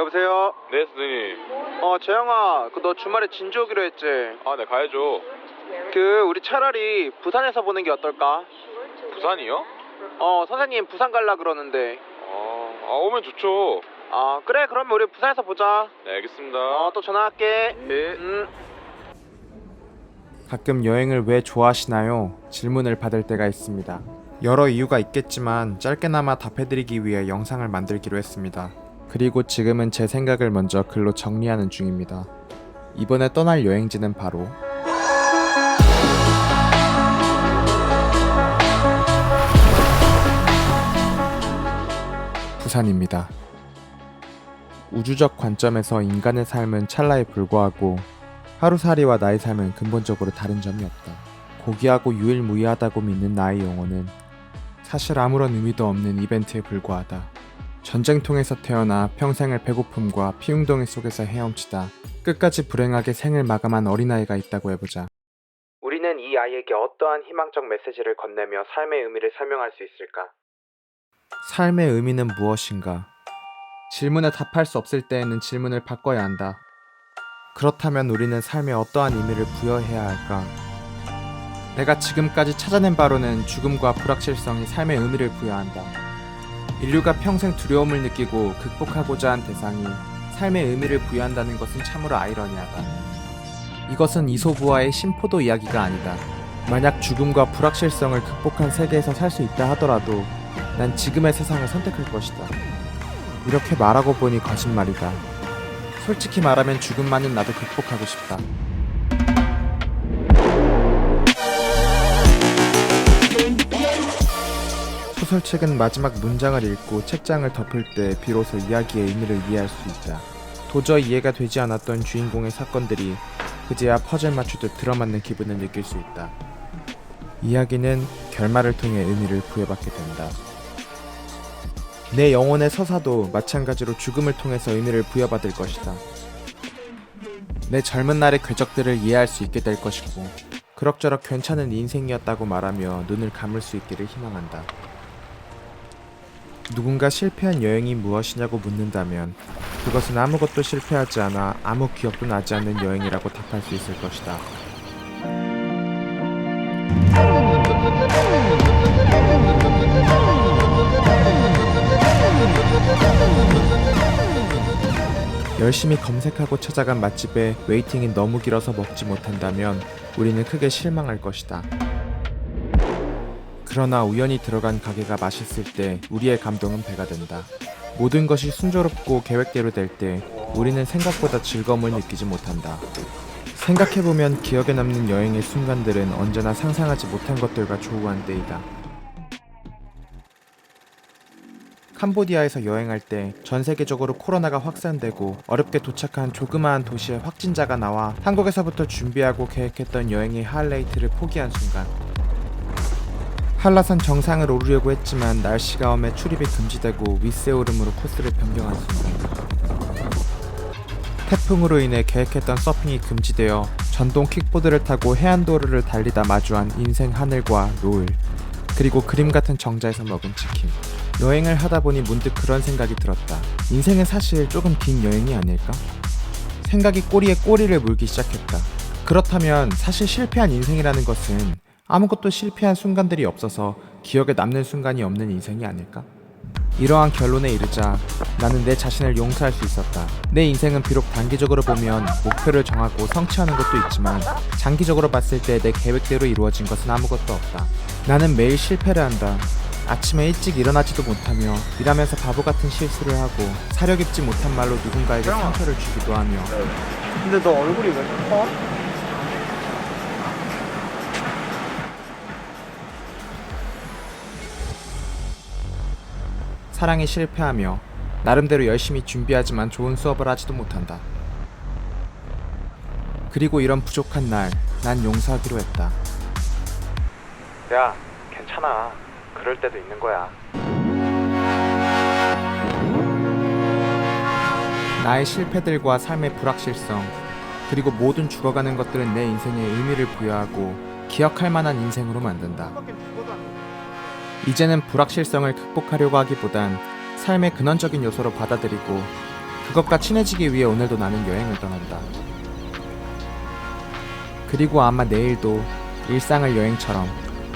여보세요? 네, 선생님. 어, 재영아, 그 너 주말에 진주 오기로 했지? 아, 네, 가야죠. 그, 우리 차라리 부산에서 보는 게 어떨까? 부산이요? 어, 선생님 부산 갈라 그러는데. 아, 아, 오면 좋죠. 아, 그래, 그러면 우리 부산에서 보자. 네, 알겠습니다. 어, 또 전화할게. 네. 음. 가끔 여행을 왜 좋아하시나요? 질문을 받을 때가 있습니다. 여러 이유가 있겠지만 짧게나마 답해드리기 위해 영상을 만들기로 했습니다. 그리고 지금은 제 생각을 먼저 글로 정리하는 중입니다. 이번에 떠날 여행지는 바로 부산입니다. 우주적 관점에서 인간의 삶은 찰나에 불과하고 하루살이와 나의 삶은 근본적으로 다른 점이 없다. 고귀하고 유일무이하다고 믿는 나의 영혼은 사실 아무런 의미도 없는 이벤트에 불과하다. 전쟁통에서 태어나 평생을 배고픔과 피웅덩이 속에서 헤엄치다 끝까지 불행하게 생을 마감한 어린아이가 있다고 해보자. 우리는 이 아이에게 어떠한 희망적 메시지를 건네며 삶의 의미를 설명할 수 있을까? 삶의 의미는 무엇인가? 질문에 답할 수 없을 때에는 질문을 바꿔야 한다. 그렇다면 우리는 삶에 어떠한 의미를 부여해야 할까? 내가 지금까지 찾아낸 바로는 죽음과 불확실성이 삶의 의미를 부여한다. 인류가 평생 두려움을 느끼고 극복하고자 한 대상이 삶의 의미를 부여한다는 것은 참으로 아이러니하다. 이것은 이소부와의 심포도 이야기가 아니다. 만약 죽음과 불확실성을 극복한 세계에서 살 수 있다 하더라도 난 지금의 세상을 선택할 것이다. 이렇게 말하고 보니 거짓말이다. 솔직히 말하면 죽음만은 나도 극복하고 싶다. 소설책은 마지막 문장을 읽고 책장을 덮을 때 비로소 이야기의 의미를 이해할 수 있다. 도저히 이해가 되지 않았던 주인공의 사건들이 그제야 퍼즐 맞추듯 들어맞는 기분을 느낄 수 있다. 이야기는 결말을 통해 의미를 부여받게 된다. 내 영혼의 서사도 마찬가지로 죽음을 통해서 의미를 부여받을 것이다. 내 젊은 날의 궤적들을 이해할 수 있게 될 것이고, 그럭저럭 괜찮은 인생이었다고 말하며 눈을 감을 수 있기를 희망한다. 누군가 실패한 여행이 무엇이냐고 묻는다면, 그것은 아무것도 실패하지 않아 아무 기억도 나지 않는 여행이라고 답할 수 있을 것이다. 열심히 검색하고 찾아간 맛집에 웨이팅이 너무 길어서 먹지 못한다면 우리는 크게 실망할 것이다. 그러나 우연히 들어간 가게가 맛있을 때 우리의 감동은 배가 된다. 모든 것이 순조롭고 계획대로 될 때 우리는 생각보다 즐거움을 느끼지 못한다. 생각해보면 기억에 남는 여행의 순간들은 언제나 상상하지 못한 것들과 조우한 때이다. 캄보디아에서 여행할 때 전 세계적으로 코로나가 확산되고 어렵게 도착한 조그마한 도시에 확진자가 나와 한국에서부터 준비하고 계획했던 여행의 하이라이트를 포기한 순간 한라산 정상을 오르려고 했지만 날씨가 험해 출입이 금지되고 윗세오름으로 코스를 순간 태풍으로 인해 계획했던 서핑이 금지되어 전동 킥보드를 타고 해안도로를 달리다 마주한 인생 하늘과 노을 그리고 그림 같은 정자에서 먹은 치킨 여행을 하다 보니 문득 그런 생각이 들었다. 인생은 사실 조금 긴 여행이 아닐까? 생각이 꼬리에 꼬리를 물기 시작했다. 그렇다면 사실 실패한 인생이라는 것은 아무것도 실패한 순간들이 없어서 기억에 남는 순간이 없는 인생이 아닐까? 이러한 결론에 이르자 나는 내 자신을 용서할 수 있었다. 내 인생은 비록 단기적으로 보면 목표를 정하고 성취하는 것도 있지만 장기적으로 봤을 때 내 계획대로 이루어진 것은 아무것도 없다. 나는 매일 실패를 한다. 아침에 일찍 일어나지도 못하며 일하면서 바보 같은 실수를 하고 사려 깊지 못한 말로 누군가에게 상처를 주기도 하며 근데 너 얼굴이 왜 커? 사랑에 실패하며 나름대로 열심히 준비하지만 좋은 수업을 하지도 못한다. 그리고 이런 부족한 날, 난 용서하기로 했다. 야, 괜찮아. 그럴 때도 있는 거야. 나의 실패들과 삶의 불확실성, 그리고 모든 죽어가는 것들은 내 인생에 의미를 부여하고 기억할 만한 인생으로 만든다. 이제는 불확실성을 극복하려고 하기보단 삶의 근원적인 요소로 받아들이고 그것과 친해지기 위해 오늘도 나는 여행을 떠난다. 그리고 아마 내일도 일상을 여행처럼,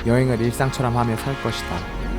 여행을 일상처럼 하며 살 것이다.